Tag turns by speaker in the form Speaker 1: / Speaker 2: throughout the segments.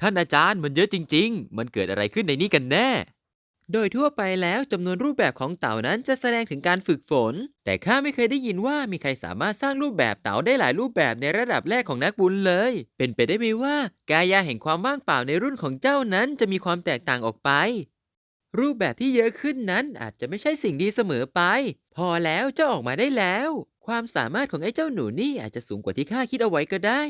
Speaker 1: ท่านอาจารย์มันเยอะจริง ๆ มันเกิดอะไรขึ้นในนี้กันแน่ โดยทั่วไปแล้วจำนวนรูปแบบของเต่านั้นจะแสดงถึงการฝึกฝน แต่ข้าไม่เคยได้ยินว่ามีใครสามารถสร้างรูปแบบเต่าได้หลายรูปแบบในระดับแรกของนักบุญเลย เป็นไปได้ไหมว่ากายาแห่งความว่างเปล่าในรุ่นของเจ้านั้นจะมีความแตกต่างออกไป รูปแบบที่เยอะขึ้นนั้นอาจจะไม่ใช่สิ่งดีเสมอไป พอแล้วเจ้าออกมาได้แล้ว ความสามารถของไอ้เจ้าหนูนี่อาจจะสูงกว่าที่ข้าคิดเอาไว้ก็ได้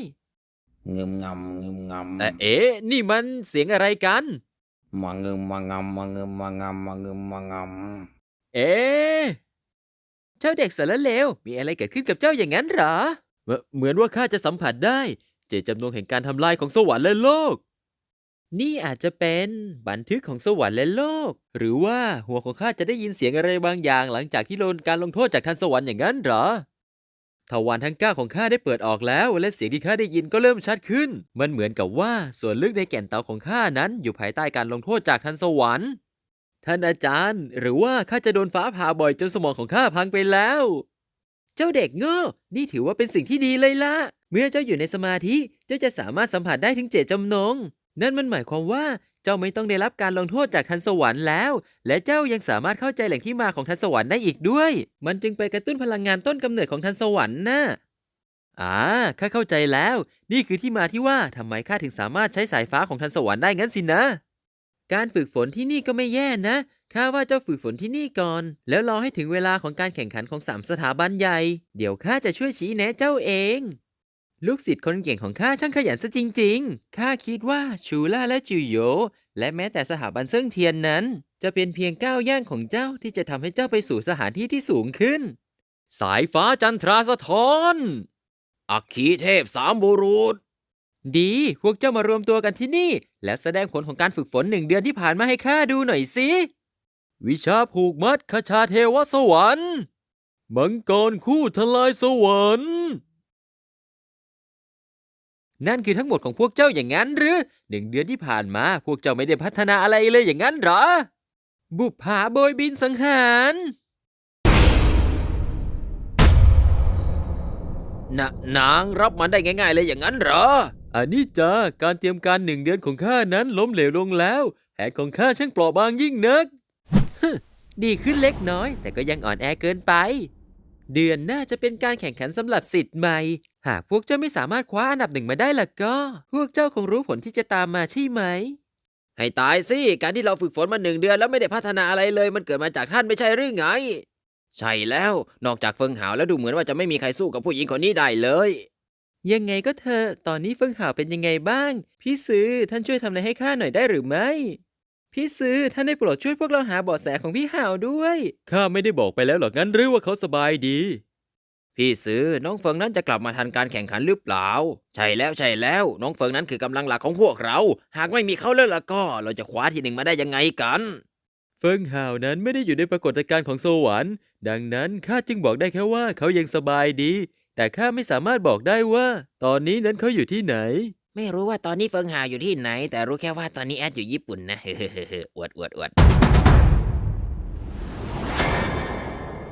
Speaker 2: งึมงำงึมงำ
Speaker 1: เอ่อเอ๊ะนี่มันเสียงอะไรกัน
Speaker 2: มางึมมางำมางึมมางำมางึมมางำ
Speaker 1: เอ๊ะเจ้าเด็กสารเลว มีอะไรเกิดขึ้นกับเจ้าอย่างนั้นเหรอเหมือนว่าข้าจะสัมผัสได้ เจตจำนงแห่งการทำลายของสวรรค์และโลก นี่อาจจะเป็นบันทึกของสวรรค์และโลก หรือว่าหัวของข้าจะได้ยินเสียงอะไรบางอย่างหลังจากที่โดนการลงโทษจากทันสวรรค์อย่างนั้นเหรอ ทวารทั้งเก้าของข้าได้เปิดออกแล้ว และเสียงที่ข้าได้ยินก็เริ่มชัดขึ้น มันเหมือนกับว่าส่วนลึกในแก่นเตาของข้านั้นอยู่ภายใต้การลงโทษจากทันสวรรค์ ท่านอาจารย์ หรือว่าข้าจะโดนฟ้าผ่าบ่อยจนสมองของข้าพังไปแล้ว เจ้าเด็กโง่นี่ถือว่าเป็นสิ่งที่ดีเลยล่ะเมื่อเจ้าอยู่ในสมาธิเจ้าจะสามารถสัมผัสได้ถึงเจตจำนง นั่นมันหมายความว่าเจ้าไม่ต้องได้รับการลงโทษจากทันสวรรค์แล้ว และเจ้ายังสามารถเข้าใจแหล่งที่มาของทันสวรรค์ได้อีกด้วย มันจึงไปกระตุ้นพลังงานต้นกำเนิดของทันสวรรค์นะอ่าข้าเข้าใจแล้ว นี่คือที่มาที่ว่าทำไมข้าถึงสามารถใช้สายฟ้าของทันสวรรค์ได้งั้นสินะ การฝึกฝนที่นี่ก็ไม่แย่นะข้าว่าเจ้าฝึกฝนที่นี่ก่อน แล้วรอให้ถึงเวลาของการแข่งขันของสามสถาบันใหญ่ เดี๋ยวข้าจะช่วยชี้แนะเจ้าเอง ลูกศิษย์คนเก่งของข้าช่างขยันซะจริง ๆ ข้าคิดว่าชูล่าและจิวโยและแม้แต่สถาบันเซิ่งเทียนนั้น จะเป็นเพียงก้าวย่างของเจ้าที่จะทำให้เจ้าไปสู่สถานที่ที่สูงขึ้น สายฟ้าจันทราสะท้อน
Speaker 2: อัคคีเทพสามบุรุษ
Speaker 1: ดี พวกเจ้ามารวมตัวกันที่นี่ แล้วแสดงผลของการฝึกฝนหนึ่งเดือนที่ผ่านมาให้ข้าดูหน่อยสิวิชาผูกมัดคชาเทวสวรรค์มังกรคู่ทลายสวรรค์ นั่นคือทั้งหมดของพวกเจ้าอย่างนั้นหรือหนึ่งเดือนที่ผ่านมาพวกเจ้าไม่ได้พัฒนาอะไรเลยอย่างนั้นเหรอ บุปผาโบยบินสังหาร
Speaker 2: นะนางรับมันได้ง่าย ๆ เลยอย่างนั้นเหรอ
Speaker 1: อันนี้จ้าการเตรียมการหนึ่งเดือนของข้านั้นล้มเหลวลงแล้วแผนของข้าช่างเปราะบางยิ่งนักฮึดีขึ้นเล็กน้อย แต่ก็ยังอ่อนแอเกินไป เดือนหน้าจะเป็นการแข่งขันสำหรับสิทธิ์ใหม่ หากพวกเจ้าไม่สามารถคว้าอันดับหนึ่งมาได้ล่ะก็ พวกเจ้าคงรู้ผลที่จะตามมาใช่ไหม
Speaker 2: ให้ตายสิ การที่เราฝึกฝนมาหนึ่งเดือนแล้วไม่ได้พัฒนาอะไรเลย มันเกิดมาจากท่านไม่ใช่หรือไง ใช่แล้ว นอกจากเฟิงหาวแล้วดูเหมือนว่าจะไม่มีใครสู้กับผู้หญิงคนนี้ได้เลย
Speaker 1: ยังไงก็เถอะ ตอนนี้เฟิงหาวเป็นยังไงบ้าง พี่ซื้อท่านช่วยทำอะไรให้ข้าหน่อยได้หรือไม่ พี่ซื้อท่านได้โปรดช่วยพวกเราหาเบาะแสของพี่หาวด้วย ข้าไม่ได้บอกไปแล้วหรอกงั้นหรือว่าเขาสบายดี
Speaker 2: พี่ซื้อน้องเฟิงนั้นจะกลับมาทันการแข่งขันหรือเปล่า ใช่แล้วใช่แล้ว น้องเฟิงนั้นคือกำลังหลักของพวกเรา หากไม่มีเขาแล้วล่ะก็ เราจะคว้าที่หนึ่งมาได้ยังไงกัน
Speaker 1: เฟิงหาวนั้นไม่ได้อยู่ในปรากฏการณ์ของสวรรค์ดังนั้นข้าจึงบอกได้แค่ว่าเขายังสบายดี แต่ข้าไม่สามารถบอกได้ว่า ตอนนี้นั้นเขาอยู่ที่ไหน
Speaker 2: ไม่รู้ว่าตอนนี้เฟิงหาอยู่ที่ไหน แต่รู้แค่ว่าตอนนี้แอดอยู่ญี่ปุ่นนะอวดอวดอวด